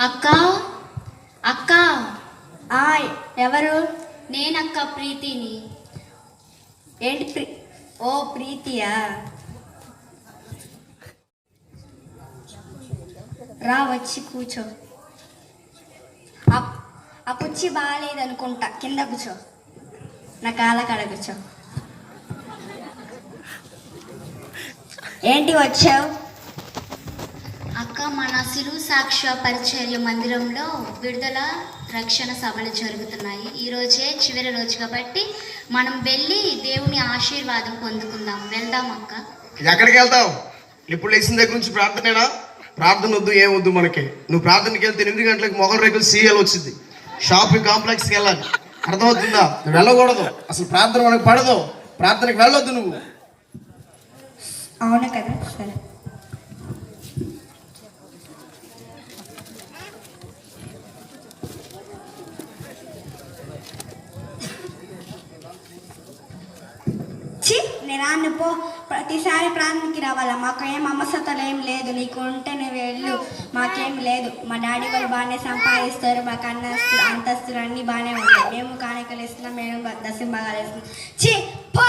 అక్క? అక్క? ఆ ఎవరు? నేనక్క ప్రీతిని. ఏంటి ప్రీ ఓ ప్రీతియా? రా వచ్చి కూర్చో. ఆ- ఆ కుర్చీ బాగాలేదు అనుకుంటా కింద కూర్చో. నా కాళ్ళ కాడ కూర్చో. ఏంటి వచ్చావు? అక్క మన సిలువు సాక్ష్య పరిచర్య మందిరంలో విడుదల రక్షణ సభలు జరుగుతున్నాయి. ఈ రోజే చివరి రోజు కాబట్టి మనం వెళ్ళి దేవుని ఆశీర్వాదం పొందుకుందాం. వెళ్దాం అక్క. ఎక్కడికి వెళ్తావు? ఇప్పుడు లేచిన దగ్గర నుంచి ప్రార్థనేనా? ప్రార్థన వద్దు ఏం వద్దు మనకి. నువ్వు ప్రార్థనకి వెళ్తే ఎనిమిది గంటలకు మొగల రేకులు సీఎల్ వచ్చింది. షాపింగ్ కాంప్లెక్స్కి వెళ్ళాలి. అర్థమవుతుందా? నువ్వు వెళ్ళకూడదు. అసలు ప్రార్థన మనకు పడదు. ప్రార్థనకి వెళ్ళొద్దు నువ్వు. అవును కదా సరే చి నేను రాను పో ప్రతిసారి ప్రాంతానికి రావాలా? మాకు ఏం ఏం లేదు నీకు ఉంటే నువ్వు వెళ్ళు. మాకేం లేదు. మా డాడీ వాళ్ళు బాగానే సంపాదిస్తారు మాకు అన్నస్తులు అంతస్తులు అన్నీ బాగానే ఉంటాయి మేము కానుకలు ఇస్తున్నాం మేము దశంభాగాలు ఇస్తున్నాం చీ పో!